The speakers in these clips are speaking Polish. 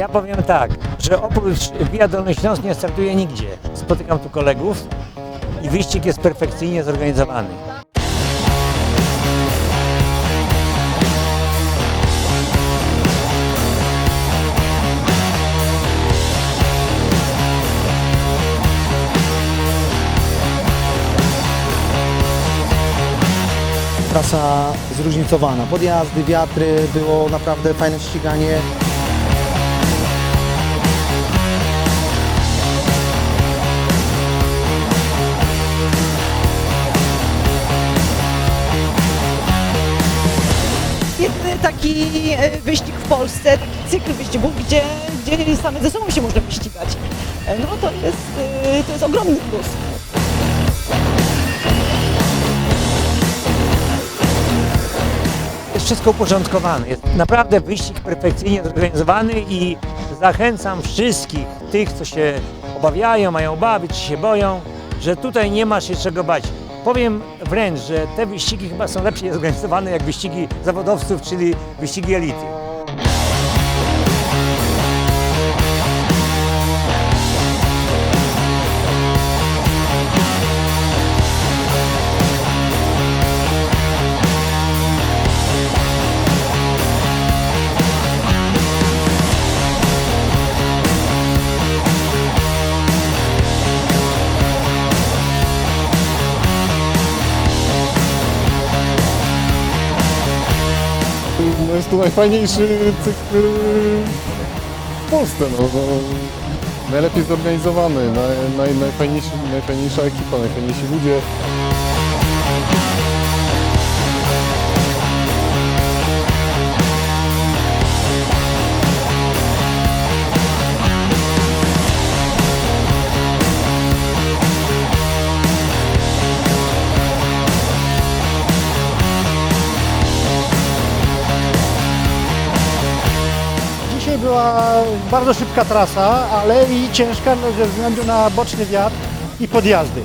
Ja powiem tak, że oprócz Via Dolnośląsk nie startuję nigdzie. Spotykam tu kolegów i wyścig jest perfekcyjnie zorganizowany. Trasa zróżnicowana. Podjazdy, wiatry, było naprawdę fajne ściganie. Taki e, wyścig w Polsce, taki cykl wyścigów, gdzie, gdzie same ze sobą się można wyścigać. E, No to jest, e, to jest ogromny plus. Jest wszystko uporządkowane. Jest naprawdę wyścig perfekcyjnie zorganizowany i zachęcam wszystkich tych, co się obawiają, mają obawy, czy się boją, że tutaj nie ma się czego bać. Powiem wręcz, że te wyścigi chyba są lepiej zorganizowane jak wyścigi zawodowców, czyli wyścigi elity. To najfajniejszy cykl w Polsce. No, no, najlepiej zorganizowany, naj, naj, najfajniejszy, najfajniejsza ekipa, najfajniejsi ludzie. Była bardzo szybka trasa, ale i ciężka ze względu na boczny wiatr i podjazdy.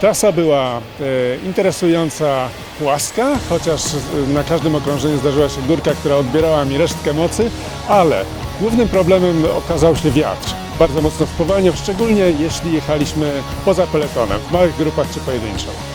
Trasa była e, interesująca, płaska, chociaż na każdym okrążeniu zdarzyła się górka, która odbierała mi resztkę mocy, ale głównym problemem okazał się wiatr. Bardzo mocno spowalniał, szczególnie jeśli jechaliśmy poza peletonem, w małych grupach czy pojedynczo.